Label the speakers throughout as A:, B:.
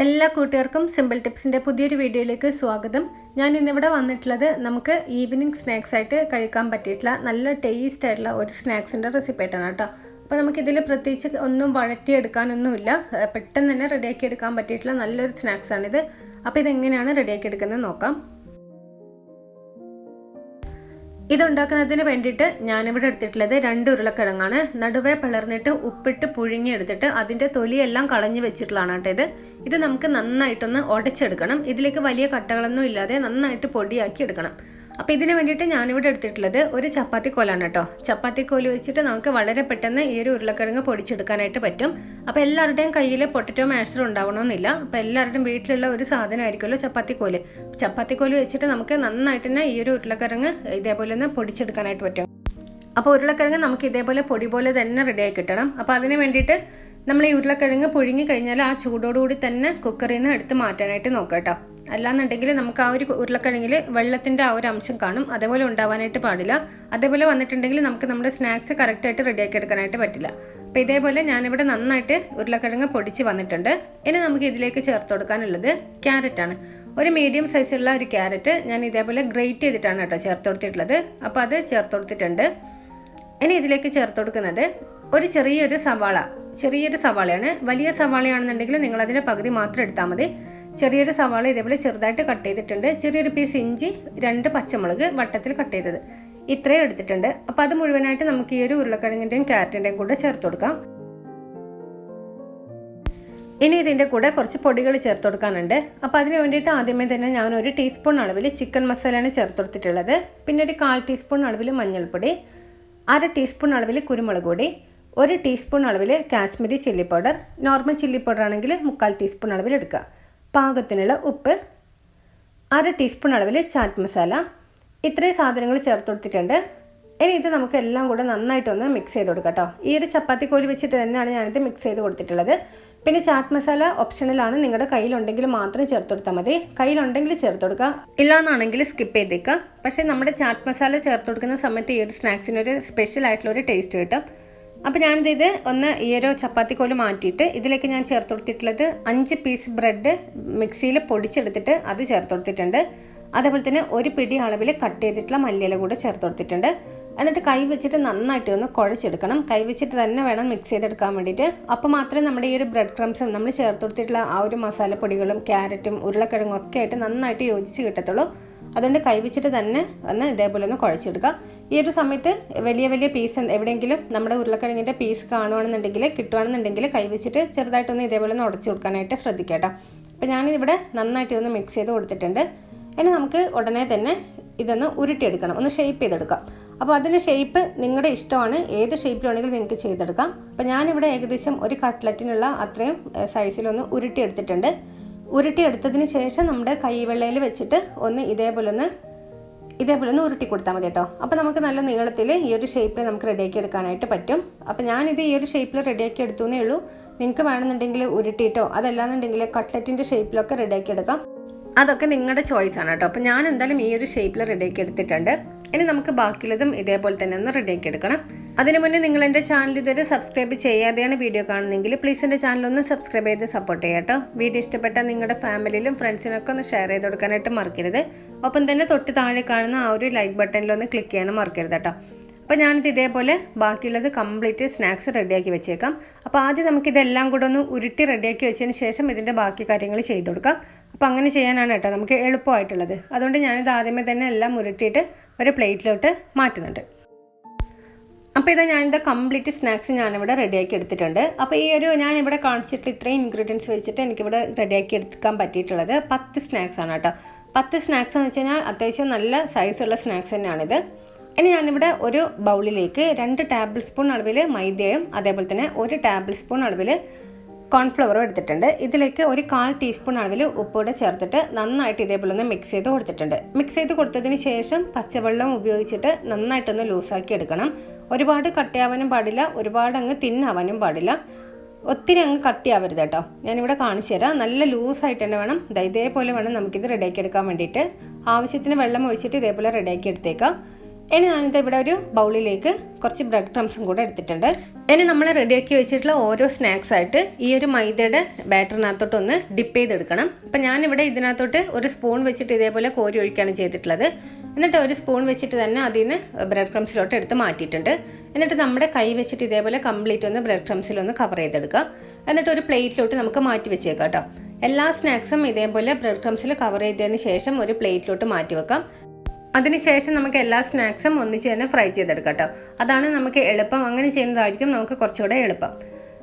A: എല്ലാ കൂട്ടുകാർക്കും സിമ്പിൾ ടിപ്സിന്റെ പുതിയൊരു വീഡിയോയിലേക്ക് സ്വാഗതം. ഞാൻ ഇന്നിവിടെ വന്നിട്ടുള്ളത് നമുക്ക് ഈവനിങ് സ്നാക്സ് ആയിട്ട് കഴിക്കാൻ പറ്റിയിട്ടുള്ള നല്ല ടേസ്റ്റ് ആയിട്ടുള്ള ഒരു സ്നാക്സിന്റെ റെസിപ്പി ആയിട്ടാണ് കേട്ടോ. അപ്പോൾ നമുക്കിതിൽ പ്രത്യേകിച്ച് ഒന്നും വഴറ്റിയെടുക്കാനൊന്നുമില്ല. പെട്ടെന്ന് തന്നെ റെഡിയാക്കി എടുക്കാൻ പറ്റിയിട്ടുള്ള നല്ലൊരു സ്നാക്സാണിത് അപ്പോൾ ഇതെങ്ങനെയാണ് റെഡിയാക്കി എടുക്കുന്നത് നോക്കാം. ഇതുണ്ടാക്കുന്നതിന് വേണ്ടിയിട്ട് ഞാനിവിടെ എടുത്തിട്ടുള്ളത് രണ്ട് ഉരുളക്കിഴങ്ങാണ്. നടുവേ പിളർന്നിട്ട് ഉപ്പിട്ട് പുഴുങ്ങിയെടുത്തിട്ട് അതിന്റെ തൊലിയെല്ലാം കളഞ്ഞു വെച്ചിട്ടുള്ളതാണ് കേട്ടോ ഇത്. ഇത് നമുക്ക് നന്നായിട്ടൊന്ന് ഉടച്ചെടുക്കണം ഇതിലേക്ക് വലിയ കട്ടകളൊന്നും ഇല്ലാതെ നന്നായിട്ട് പൊടിയാക്കി എടുക്കണം അപ്പോൾ ഇതിന് വേണ്ടിയിട്ട് ഞാനിവിടെ എടുത്തിട്ടുള്ളത് ഒരു ചപ്പാത്തി കോലാണ് കേട്ടോ. ചപ്പാത്തി കോൽ വെച്ചിട്ട് നമുക്ക് വളരെ പെട്ടെന്ന് ഈ ഒരു ഉരുളക്കിഴങ്ങ് പൊടിച്ചെടുക്കാനായിട്ട് പറ്റും. അപ്പോൾ എല്ലാവരുടെയും കയ്യിൽ പൊട്ടറ്റോ മാഷർ ഉണ്ടാവണമെന്നില്ല. അപ്പോൾ എല്ലാവരുടെയും വീട്ടിലുള്ള ഒരു സാധനമായിരിക്കുമല്ലോ ചപ്പാത്തി കോൽ. ചപ്പാത്തി കോൽ വെച്ചിട്ട് നമുക്ക് നന്നായിട്ട് തന്നെ ഈ ഒരു ഉരുളക്കിഴങ്ങ് ഇതേപോലെ തന്നെ പൊടിച്ചെടുക്കാനായിട്ട് പറ്റും. അപ്പോൾ ഉരുളക്കിഴങ്ങ് നമുക്ക് ഇതേപോലെ പൊടി പോലെ തന്നെ റെഡിയായി കിട്ടണം. അപ്പോൾ അതിന് വേണ്ടിയിട്ട് നമ്മൾ ഈ ഉരുളക്കിഴങ്ങ് പുഴുങ്ങി കഴിഞ്ഞാൽ ആ ചൂടോടുകൂടി തന്നെ കുക്കറിൽ നിന്ന് എടുത്ത് മാറ്റാനായിട്ട് നോക്കാം കേട്ടോ. അല്ലാന്നുണ്ടെങ്കിൽ നമുക്ക് ആ ഒരു ഉരുളക്കിഴങ്ങിൽ വെള്ളത്തിന്റെ ആ ഒരു അംശം കാണും. അതേപോലെ ഉണ്ടാവാനായിട്ട് പാടില്ല. അതേപോലെ വന്നിട്ടുണ്ടെങ്കിൽ നമുക്ക് നമ്മുടെ സ്നാക്സ് കറക്റ്റായിട്ട് റെഡിയാക്കി എടുക്കാനായിട്ട് പറ്റില്ല. അപ്പോൾ ഇതേപോലെ ഞാനിവിടെ നന്നായിട്ട് ഉരുളക്കിഴങ്ങ് പൊടിച്ച് വന്നിട്ടുണ്ട്. ഇനി നമുക്ക് ഇതിലേക്ക് ചേർത്ത് കൊടുക്കാനുള്ളത് ക്യാരറ്റാണ്. ഒരു മീഡിയം സൈസുള്ള ഒരു ക്യാരറ്റ് ഞാൻ ഇതേപോലെ ഗ്രേറ്റ് ചെയ്തിട്ടാണ് കേട്ടോ ചേർത്ത് കൊടുത്തിട്ടുള്ളത്. അപ്പോൾ അത് ചേർത്ത് കൊടുത്തിട്ടുണ്ട്. ഇനി ഇതിലേക്ക് ചേർത്ത് കൊടുക്കുന്നത് ഒരു ചെറിയൊരു സവാള. ചെറിയൊരു സവാളയാണ്. വലിയ സവാളയാണെന്നുണ്ടെങ്കിൽ നിങ്ങൾ അതിന്റെ പകുതി മാത്രം എടുത്താൽ മതി. ചെറിയൊരു സവാള ഇതേപോലെ ചെറുതായിട്ട് കട്ട് ചെയ്തിട്ടുണ്ട്. ചെറിയൊരു പീസ് ഇഞ്ചി രണ്ട് പച്ചമുളക് വട്ടത്തിൽ കട്ട് ചെയ്തത്. ഇത്രയും എടുത്തിട്ടുണ്ട്. അപ്പോൾ അത് മുഴുവനായിട്ട് നമുക്ക് ഈ ഒരു ഉരുളക്കിഴങ്ങിന്റെയും ക്യാരറ്റിന്റെയും കൂടെ ചേർത്ത് കൊടുക്കാം. ഇനി ഇതിന്റെ കൂടെ കുറച്ച് പൊടികൾ ചേർത്ത് കൊടുക്കാനുണ്ട്. അപ്പോൾ അതിന് വേണ്ടിയിട്ട് ആദ്യമേ തന്നെ ഞാൻ ഒരു ടീസ്പൂൺ അളവിൽ ചിക്കൻ മസാലയാണ് ചേർത്ത് കൊടുത്തിട്ടുള്ളത്. പിന്നെ ഒരു കാൽ ടീസ്പൂൺ അളവിൽ മഞ്ഞൾപ്പൊടി അര ടീസ്പൂൺ അളവിൽ കുരുമുളക് പൊടി ഒരു ടീസ്പൂൺ അളവിൽ Kashmiri chilli powder normal chilli powder ആണെങ്കിൽ മുക്കാൽ ടീസ്പൂൺ അളവിൽ എടുക്കുക. പാകത്തിനുള്ള ഉപ്പ് അര ടീസ്പൂൺ അളവിൽ ചാറ്റ് മസാല. ഇത്രയും സാധനങ്ങൾ ചേർത്ത് കൊടുത്തിട്ടുണ്ട്. ഇനി ഇത് നമുക്ക് എല്ലാം കൂടെ നന്നായിട്ടൊന്ന് മിക്സ് ചെയ്ത് കൊടുക്കാം കേട്ടോ. ഈ ഒരു ചപ്പാത്തി കോലി വെച്ചിട്ട് തന്നെയാണ് ഞാനിത് മിക്സ് ചെയ്ത് കൊടുത്തിട്ടുള്ളത്. പിന്നെ ചാറ്റ് മസാല ഓപ്ഷണലാണ് നിങ്ങളുടെ കയ്യിലുണ്ടെങ്കിൽ മാത്രം ചേർത്ത് കൊടുത്താൽ മതി. കയ്യിലുണ്ടെങ്കിൽ ചേർത്ത് കൊടുക്കുക ഇല്ലാന്നാണെങ്കിൽ സ്കിപ്പ് ചെയ്തേക്കുക പക്ഷേ നമ്മുടെ ചാറ്റ് മസാല ചേർത്ത് കൊടുക്കുന്ന സമയത്ത് ഈ ഒരു സ്നാക്സിന് ഒരു സ്പെഷ്യൽ ആയിട്ടുള്ള ഒരു ടേസ്റ്റ് കിട്ടും. അപ്പോൾ ഞാനിത് ഇത് ഒന്ന് ഈ ഒരു ചപ്പാത്തി കോൽ മാറ്റിയിട്ട് ഇതിലേക്ക് ഞാൻ ചേർത്ത് കൊടുത്തിട്ടുള്ളത് അഞ്ച് പീസ് ബ്രെഡ് മിക്സിയിൽ പൊടിച്ചെടുത്തിട്ട് അത് ചേർത്ത് കൊടുത്തിട്ടുണ്ട്. അതേപോലെ തന്നെ ഒരു പിടി അളവിൽ കട്ട് ചെയ്തിട്ടുള്ള മല്ലിയില കൂടെ ചേർത്ത് കൊടുത്തിട്ടുണ്ട്. എന്നിട്ട് കൈ വെച്ചിട്ട് നന്നായിട്ട് ഒന്ന് കുഴച്ചെടുക്കണം. കൈ വെച്ചിട്ട് തന്നെ വേണം മിക്സ് ചെയ്തെടുക്കാൻ വേണ്ടിയിട്ട്. അപ്പോൾ മാത്രമേ നമ്മുടെ ഈ ഒരു ബ്രെഡ് ക്രംസും നമ്മൾ ചേർത്ത് കൊടുത്തിട്ടുള്ള ആ ഒരു മസാലപ്പൊടികളും ക്യാരറ്റും ഉരുളക്കിഴങ്ങും ഒക്കെ ആയിട്ട് നന്നായിട്ട് യോജിച്ച് കിട്ടത്തുള്ളൂ. അതുകൊണ്ട് കൈ വെച്ചിട്ട് തന്നെ ഒന്ന് ഇതേപോലെ ഒന്ന് കുഴച്ചെടുക്കുക ഈ ഒരു സമയത്ത് വലിയ വലിയ പീസ് എവിടെയെങ്കിലും നമ്മുടെ ഉരുളക്കിഴങ്ങിന്റെ പീസ് കാണുകയാണെന്നുണ്ടെങ്കിൽ കിട്ടുകയാണെന്നുണ്ടെങ്കിൽ കൈവച്ചിട്ട് ചെറുതായിട്ടൊന്ന് ഇതേപോലെ ഒന്ന് ഉടച്ചു കൊടുക്കാനായിട്ട് ശ്രദ്ധിക്കട്ടോ അപ്പോൾ ഞാനിതിവിടെ നന്നായിട്ട് ഇതൊന്ന് മിക്സ് ചെയ്ത് കൊടുത്തിട്ടുണ്ട്. ഇനി നമുക്ക് ഉടനെ തന്നെ ഇതൊന്ന് ഉരുട്ടിയെടുക്കണം. ഒന്ന് ഷേപ്പ് ചെയ്തെടുക്കാം. അപ്പോൾ അതിന്റെ ഷേപ്പ് നിങ്ങളുടെ ഇഷ്ടമാണ്. ഏത് ഷേപ്പിലാണെങ്കിലും നിങ്ങൾക്ക് ചെയ്തെടുക്കാം. അപ്പോൾ ഞാനിവിടെ ഏകദേശം ഒരു കട്ട്ലറ്റിനുള്ള അത്രയും സൈസിലൊന്ന് ഉരുട്ടിയെടുത്തിട്ടുണ്ട്. ഉരുട്ടിയെടുത്തതിന് ശേഷം നമ്മുടെ കൈവെള്ളയിൽ വെച്ചിട്ട് ഒന്ന് ഇതേപോലെ ഒന്ന് ഇതേപോലെ ഒന്ന് ഉരുട്ടി കൊടുത്താൽ മതി കേട്ടോ. അപ്പോൾ നമുക്ക് നല്ല നീളത്തിൽ ഈ ഒരു ഷേപ്പിൽ നമുക്ക് റെഡിയാക്കി എടുക്കാനായിട്ട് പറ്റും. അപ്പോൾ ഞാനിത് ഈ ഒരു ഷേപ്പിൽ റെഡിയാക്കി എടുത്തു എന്നേ ഉള്ളൂ. നിങ്ങൾക്ക് വേണമെന്നുണ്ടെങ്കിൽ ഉരുട്ടിയിട്ടോ അതല്ലാന്നുണ്ടെങ്കിൽ കട്ട്ലറ്റിന്റെ ഷേപ്പിലൊക്കെ റെഡിയാക്കി എടുക്കാം. അതൊക്കെ നിങ്ങളുടെ ചോയ്സ് ആണ് കേട്ടോ. അപ്പോൾ ഞാൻ എന്തായാലും ഈ ഒരു ഷേപ്പിൽ റെഡിയാക്കി എടുത്തിട്ടുണ്ട്. ഇനി നമുക്ക് ബാക്കിയുള്ളതും ഇതേപോലെ തന്നെ ഒന്ന് റെഡിയാക്കി എടുക്കണം. അതിനു മുന്നേ നിങ്ങൾ എന്റെ ചാനൽ ഇതുവരെ സബ്സ്ക്രൈബ് ചെയ്യാതെയാണ് വീഡിയോ കാണുന്നതെങ്കിൽ പ്ലീസ് എന്റെ ഒന്ന് സബ്സ്ക്രൈബ് ചെയ്ത് സപ്പോർട്ട് ചെയ്യാം കേട്ടോ. വീഡിയോ ഇഷ്ടപ്പെട്ട നിങ്ങളുടെ ഫാമിലിയിലും ഫ്രണ്ട്സിനൊക്കെ ഒന്ന് ഷെയർ ചെയ്ത് കൊടുക്കാനായിട്ട് മറക്കരുത്. ഒപ്പം തന്നെ തൊട്ട് താഴെ കാണുന്ന ആ ഒരു ലൈക്ക് ബട്ടണിൽ ഒന്ന് ക്ലിക്ക് ചെയ്യാനും മറക്കരുത് കേട്ടോ. അപ്പോൾ ഞാനിത് ഇതേപോലെ ബാക്കിയുള്ളത് കംപ്ലീറ്റ് സ്നാക്സ് റെഡിയാക്കി വെച്ചേക്കാം. അപ്പോൾ ആദ്യം നമുക്കിതെല്ലാം കൂടെ ഒന്ന് ഉരുട്ടി റെഡിയാക്കി വെച്ചതിന് ശേഷം ഇതിന്റെ ബാക്കി കാര്യങ്ങൾ ചെയ്ത് കൊടുക്കാം. അപ്പോൾ അങ്ങനെ ചെയ്യാനാണ് കേട്ടോ നമുക്ക് എളുപ്പമായിട്ടുള്ളത്. അതുകൊണ്ട് ഞാനിത് ആദ്യമേ തന്നെ എല്ലാം ഉരുട്ടിയിട്ട് ഒരു പ്ലേറ്റിലോട്ട് മാറ്റുന്നുണ്ട്. അപ്പോൾ ഇതാ ഞാനിത് കംപ്ലീറ്റ് സ്നാക്സ് ഞാനിവിടെ റെഡിയാക്കി എടുത്തിട്ടുണ്ട്. അപ്പോൾ ഈ ഒരു ഞാനിവിടെ കാണിച്ചിട്ട് ഇത്രയും ഇൻഗ്രീഡിയൻസ് വെച്ചിട്ട് എനിക്കിവിടെ റെഡിയാക്കി എടുക്കാൻ പറ്റിയിട്ടുള്ളത് പത്ത് സ്നാക്സ് ആണ് കേട്ടോ. പത്ത് സ്നാക്സ് എന്ന് വെച്ച് കഴിഞ്ഞാൽ അത്യാവശ്യം നല്ല സൈസുള്ള സ്നാക്സ് തന്നെയാണിത്. ഇനി ഞാനിവിടെ ഒരു ബൗളിലേക്ക് രണ്ട് ടേബിൾ സ്പൂൺ അളവിൽ മൈദയും അതേപോലെ തന്നെ ഒരു ടേബിൾ സ്പൂൺ അളവിൽ കോൺഫ്ലവറും എടുത്തിട്ടുണ്ട്. ഇതിലേക്ക് ഒരു കാൽ ടീസ്പൂൺ അളവിൽ ഉപ്പൂടെ ചേർത്തിട്ട് നന്നായിട്ട് ഇതേപോലെ ഒന്ന് മിക്സ് ചെയ്ത് കൊടുത്തിട്ടുണ്ട്. മിക്സ് ചെയ്ത് കൊടുത്തതിന് ശേഷം പച്ചവെള്ളം ഉപയോഗിച്ചിട്ട് നന്നായിട്ടൊന്ന് ലൂസാക്കി എടുക്കണം. ഒരുപാട് കട്ടിയാവാനും പാടില്ല ഒരുപാട് അങ്ങ് തിന്നാവാനും പാടില്ല. ഒത്തിരി അങ്ങ് കട്ടിയാവരുത് കേട്ടോ. ഞാനിവിടെ കാണിച്ചു തരാം. നല്ല ലൂസായിട്ട് തന്നെ വേണം. ഇതേപോലെ വേണം നമുക്കിത് റെഡിയാക്കി എടുക്കാൻ വേണ്ടിയിട്ട്. ആവശ്യത്തിന് വെള്ളം ഒഴിച്ചിട്ട് ഇതേപോലെ റെഡിയാക്കി എടുത്തേക്കാം. ഇനി ഞാനിത് ഇവിടെ ഒരു ബൗളിലേക്ക് കുറച്ച് ബ്രെഡ് ക്രംസും കൂടെ എടുത്തിട്ടുണ്ട്. ഇനി നമ്മൾ റെഡിയാക്കി വെച്ചിട്ടുള്ള ഓരോ സ്നാക്സ് ആയിട്ട് ഈ ഒരു മൈദയുടെ ബാറ്ററിനകത്തോട്ട് ഒന്ന് ഡിപ്പ് ചെയ്തെടുക്കണം. അപ്പം ഞാനിവിടെ ഇതിനകത്തോട്ട് ഒരു സ്പൂൺ വെച്ചിട്ട് ഇതേപോലെ കോരി ഒഴിക്കുകയാണ് ചെയ്തിട്ടുള്ളത്. എന്നിട്ട് ഒരു സ്പൂൺ വെച്ചിട്ട് തന്നെ അതിൽ നിന്ന് ബ്രെഡ് ക്രംസിലോട്ട് എടുത്ത് മാറ്റിയിട്ടുണ്ട്. എന്നിട്ട് നമ്മുടെ കൈ വെച്ചിട്ട് ഇതേപോലെ കംപ്ലീറ്റ് ഒന്ന് ബ്രെഡ് ക്രംസിലൊന്ന് കവർ ചെയ്തെടുക്കുക. എന്നിട്ട് ഒരു പ്ലേറ്റിലോട്ട് നമുക്ക് മാറ്റി വെച്ചേക്കാം കേട്ടോ. എല്ലാ സ്നാക്സും ഇതേപോലെ ബ്രെഡ് ക്രംസിൽ കവർ ചെയ്തതിന് ശേഷം ഒരു പ്ലേറ്റിലോട്ട് മാറ്റി വെക്കാം. അതിനുശേഷം നമുക്ക് എല്ലാ സ്നാക്സും ഒന്നിച്ച് തന്നെ ഫ്രൈ ചെയ്തെടുക്കാം കേട്ടോ. അതാണ് നമുക്ക് എളുപ്പം. അങ്ങനെ ചെയ്യുന്നതായിരിക്കും നമുക്ക് കുറച്ചുകൂടെ എളുപ്പം.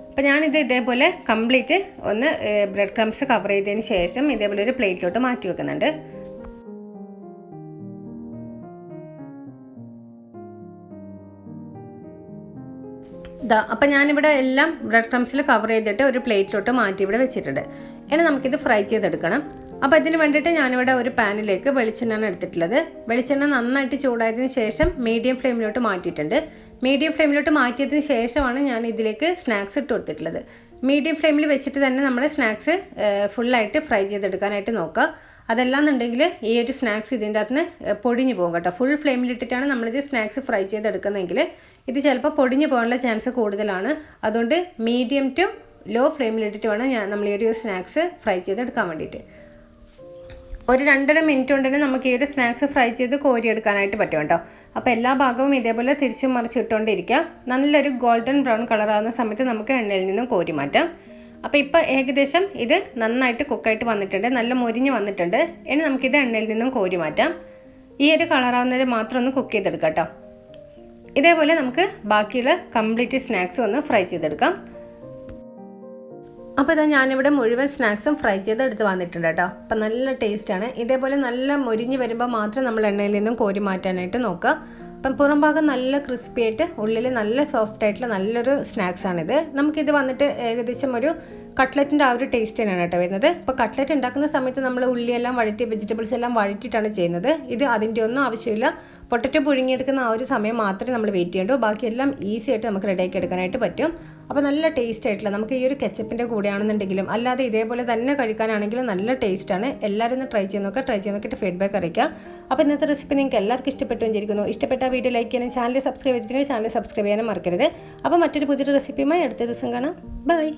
A: അപ്പോൾ ഞാനിത് ഇതേപോലെ കംപ്ലീറ്റ് ഒന്ന് ബ്രെഡ് ക്രംസ് കവർ ചെയ്തതിന് ശേഷം ഇതേപോലെ ഒരു പ്ലേറ്റിലോട്ട് മാറ്റി വെക്കുന്നുണ്ട്. ഇതാ അപ്പം ഞാനിവിടെ എല്ലാം ബ്രെഡ് ക്രംസിൽ കവർ ചെയ്തിട്ട് ഒരു പ്ലേറ്റിലോട്ട് മാറ്റി ഇവിടെ വെച്ചിട്ടുണ്ട്. ഇനി നമുക്കിത് ഫ്രൈ ചെയ്തെടുക്കണം. അപ്പോൾ ഇതിന് വേണ്ടിയിട്ട് ഞാനിവിടെ ഒരു പാനിലേക്ക് വെളിച്ചെണ്ണയാണ് എടുത്തിട്ടുള്ളത്. വെളിച്ചെണ്ണ നന്നായിട്ട് ചൂടായതിന് ശേഷം മീഡിയം ഫ്ലെയിമിലോട്ട് മാറ്റിയിട്ടുണ്ട്. മീഡിയം ഫ്ലെയിമിലോട്ട് മാറ്റിയതിന് ശേഷമാണ് ഞാൻ ഇതിലേക്ക് സ്നാക്സ് ഇട്ട് കൊടുത്തിട്ടുള്ളത്. മീഡിയം ഫ്ലെയിമിൽ വെച്ചിട്ട് തന്നെ നമ്മൾ സ്നാക്സ് ഫുള്ളായിട്ട് ഫ്രൈ ചെയ്തെടുക്കാനായിട്ട് നോക്കുക. അതല്ലാന്നുണ്ടെങ്കിൽ ഈ ഒരു സ്നാക്സ് ഇതിന്റെ അകത്ത് നിന്ന് പൊടിഞ്ഞു പോകും കേട്ടോ. ഫുൾ ഫ്ലെയിമിലിട്ടിട്ടാണ് നമ്മളിത് സ്നാക്സ് ഫ്രൈ ചെയ്തെടുക്കുന്നതെങ്കിൽ ഇത് ചിലപ്പോൾ പൊടിഞ്ഞു പോകാനുള്ള ചാൻസ് കൂടുതലാണ്. അതുകൊണ്ട് മീഡിയം ടു ലോ ഫ്ലെയിമിലിട്ടിട്ട് വേണം ഞാൻ നമ്മൾ ഈ ഒരു സ്നാക്സ് ഫ്രൈ ചെയ്തെടുക്കാൻ വേണ്ടിയിട്ട്. ഒരു രണ്ടര മിനിറ്റ് കൊണ്ട് തന്നെ നമുക്ക് ഈ ഒരു സ്നാക്സ് ഫ്രൈ ചെയ്ത് കോരിയെടുക്കാനായിട്ട് പറ്റും കേട്ടോ. അപ്പോൾ എല്ലാ ഭാഗവും ഇതേപോലെ തിരിച്ചും മറിച്ചിട്ടുകൊണ്ടിരിക്കാം നല്ലൊരു ഗോൾഡൻ ബ്രൗൺ കളറാകുന്ന സമയത്ത് നമുക്ക് എണ്ണയിൽ നിന്നും കോരി മാറ്റാം. അപ്പോൾ ഇപ്പോൾ ഏകദേശം ഇത് നന്നായിട്ട് കുക്കായിട്ട് വന്നിട്ടുണ്ട്. നല്ല മുരിഞ്ഞ് വന്നിട്ടുണ്ട്. ഇനി നമുക്കിത് എണ്ണയിൽ നിന്നും കോരി മാറ്റാം. ഈ ഒരു കളറാവുന്നത് മാത്രം ഒന്ന് കുക്ക് ചെയ്തെടുക്കാം കേട്ടോ. ഇതേപോലെ നമുക്ക് ബാക്കിയുള്ള കംപ്ലീറ്റ് സ്നാക്സ് ഒന്ന് ഫ്രൈ ചെയ്തെടുക്കാം. അപ്പോൾ ഇതാ ഞാനിവിടെ മുഴുവൻ സ്നാക്സും ഫ്രൈ ചെയ്ത് എടുത്ത് വന്നിട്ടുണ്ട് കേട്ടോ. അപ്പം നല്ല ടേസ്റ്റാണ്. ഇതേപോലെ നല്ല മൊരിഞ്ഞ് വരുമ്പോൾ മാത്രം നമ്മൾ എണ്ണയിൽ നിന്നും കോരി മാറ്റാനായിട്ട് നോക്കുക. അപ്പം പുറം ഭാഗം നല്ല ക്രിസ്പി ആയിട്ട് ഉള്ളിൽ നല്ല സോഫ്റ്റ് ആയിട്ടുള്ള നല്ലൊരു സ്നാക്സാണിത്. നമുക്കിത് വന്നിട്ട് ഏകദേശം ഒരു കട്ട്ലറ്റിന്റെ ആ ഒരു ടേസ്റ്റ് തന്നെയാണ് കേട്ടോ വരുന്നത്. ഇപ്പോൾ കട്ട്ലറ്റ് ഉണ്ടാക്കുന്ന സമയത്ത് നമ്മൾ ഉള്ളിയെല്ലാം വഴറ്റി വെജിറ്റബിൾസ് എല്ലാം വഴറ്റിയിട്ടാണ് ചെയ്യുന്നത്. ഇത് അതിന്റെ ഒന്നും ആവശ്യമില്ല. പൊട്ടറ്റോ പുഴുങ്ങിയെടുക്കുന്ന ആ ഒരു സമയം മാത്രമേ നമ്മൾ വെയിറ്റ് ചെയ്യേണ്ടൂ. ബാക്കിയെല്ലാം ഈസി ആയിട്ട് നമുക്ക് റെഡിയാക്കി എടുക്കാനായിട്ട് പറ്റും. അപ്പോൾ നല്ല ടേസ്റ്റ് ആയിട്ടുള്ള നമുക്ക് ഈ ഒരു കെച്ചപ്പിന്റെ കൂടെയാണെന്നുണ്ടെങ്കിലും അല്ലാതെ ഇതേപോലെ തന്നെ കഴിക്കാനാണെങ്കിലും നല്ല ടേസ്റ്റാണ് എല്ലാവരും ഒന്ന് ട്രൈ ചെയ്ത് നോക്കുക ട്രൈ ചെയ്ത് നോക്കിയിട്ട് ഫീഡ്ബാക്ക് അറിയിക്കുക. അപ്പോൾ ഇന്നത്തെ റെസിപ്പി നിങ്ങൾക്ക് എല്ലാവർക്കും ഇഷ്ടപ്പെട്ടു വിചാരിക്കുന്നു. ഇഷ്ടപ്പെട്ട വീഡിയോ ലൈക്ക് ചെയ്യാനും ചാനൽ സബ്സ്ക്രൈബ് ചെയ്തിട്ടുണ്ടെങ്കിൽ ചാനൽ സബ്സ്ക്രൈബ് ചെയ്യാനും മറക്കരുത്. അപ്പോൾ മറ്റൊരു പുതിയൊരു റെസിപ്പിയുമായി അടുത്ത ദിവസം കാണാം. ബൈ